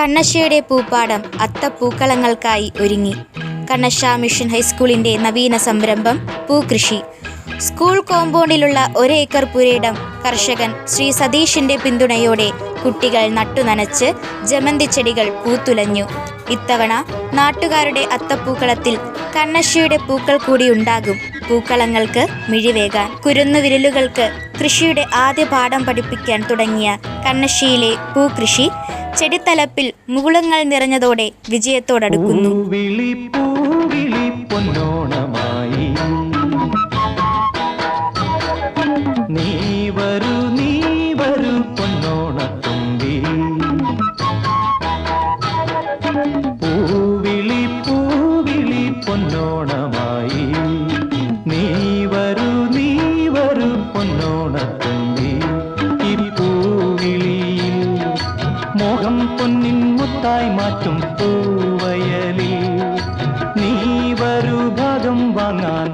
കണ്ണശ്ശയുടെ പൂപ്പാടം അത്തപ്പൂക്കളങ്ങൾക്കായി ഒരുങ്ങി. കണ്ണശ്ശ മിഷൻ ഹൈസ്കൂളിന്റെ നവീന സംരംഭം പൂകൃഷി. സ്കൂൾ കോമ്പൗണ്ടിലുള്ള ഒരേക്കർ പുരയിടം കർഷകൻ ശ്രീ സതീഷിന്റെ പിന്തുണയോടെ കുട്ടികൾ നട്ടുനനച്ച് ജമന്തി ചെടികൾ പൂത്തുലഞ്ഞു. ഇത്തവണ നാട്ടുകാരുടെ അത്തപ്പൂക്കളത്തിൽ കണ്ണശ്ശിയുടെ പൂക്കൾ കൂടി ഉണ്ടാകും. പൂക്കളങ്ങൾക്ക് മിഴിവേകാൻ കുരുന്നുവിരലുകൾക്ക് കൃഷിയുടെ ആദ്യ പാഠം പഠിപ്പിക്കാൻ തുടങ്ങിയ കണ്ണശ്ശിയിലെ പൂകൃഷി ചെടിത്തലപ്പിൽ മുകുളങ്ങൾ നിറഞ്ഞതോടെ വിജയത്തോടടുക്കുന്നു. முத்தாய் மாற்றும் பூவயலில் நீ வருபகம் வாங்கான்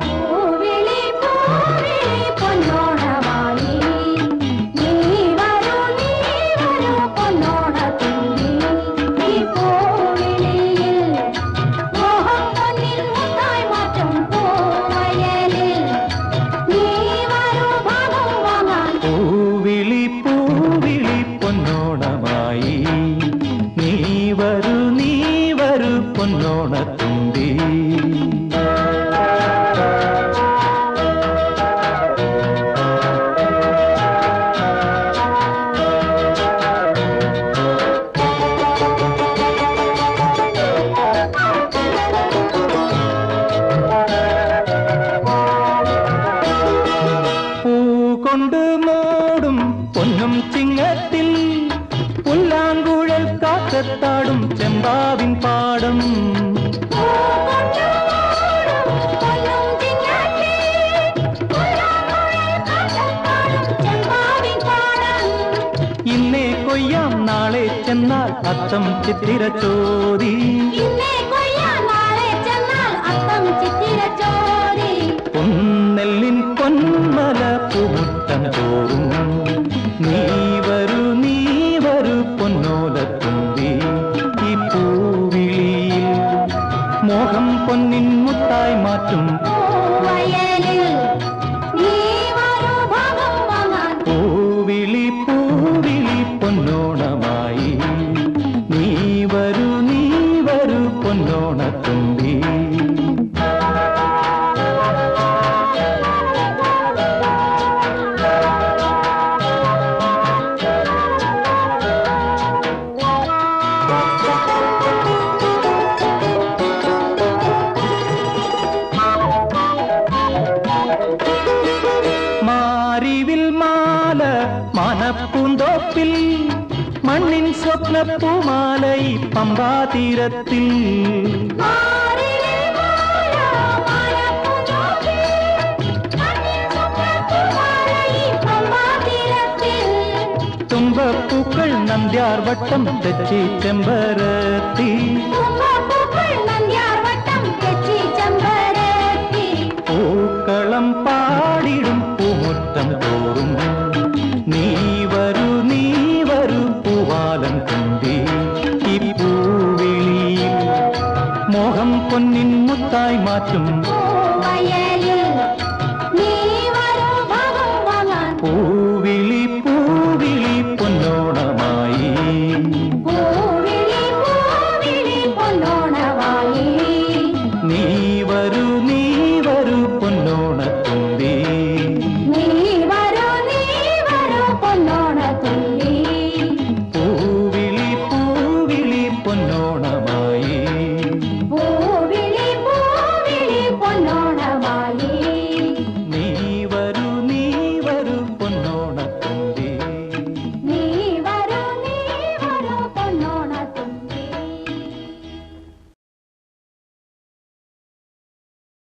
கொண்டு மூடும் பொன்னும் சிங்கத்தில் புல்லாங்குழல் காக்கத்தாடும் செம்பாவின் பாடம். இன்னே கொய்யாம் நாளே சென்னால் அத்தம் சித்திர சோதி. മാറ്റും പൂവിളി പൂവിളി പൊന്നോണമായി. നീ വരൂ നീ വരൂ പൊന്നോണത്തുമ്പി. മാറിവിൽ மால மனப்பூந்தோப்பில் மண்ணின் சொப்ன பூமாலை பம்பா தீரத்தில் தும்பப்பூக்கள் நந்தியார் வட்டம் தெச்சி செம்பரத்தி. പൂവാലം ഈ പൂവിളിയിൽ മോഹം പൊന്നിൻ മുത്തായി മാറ്റും.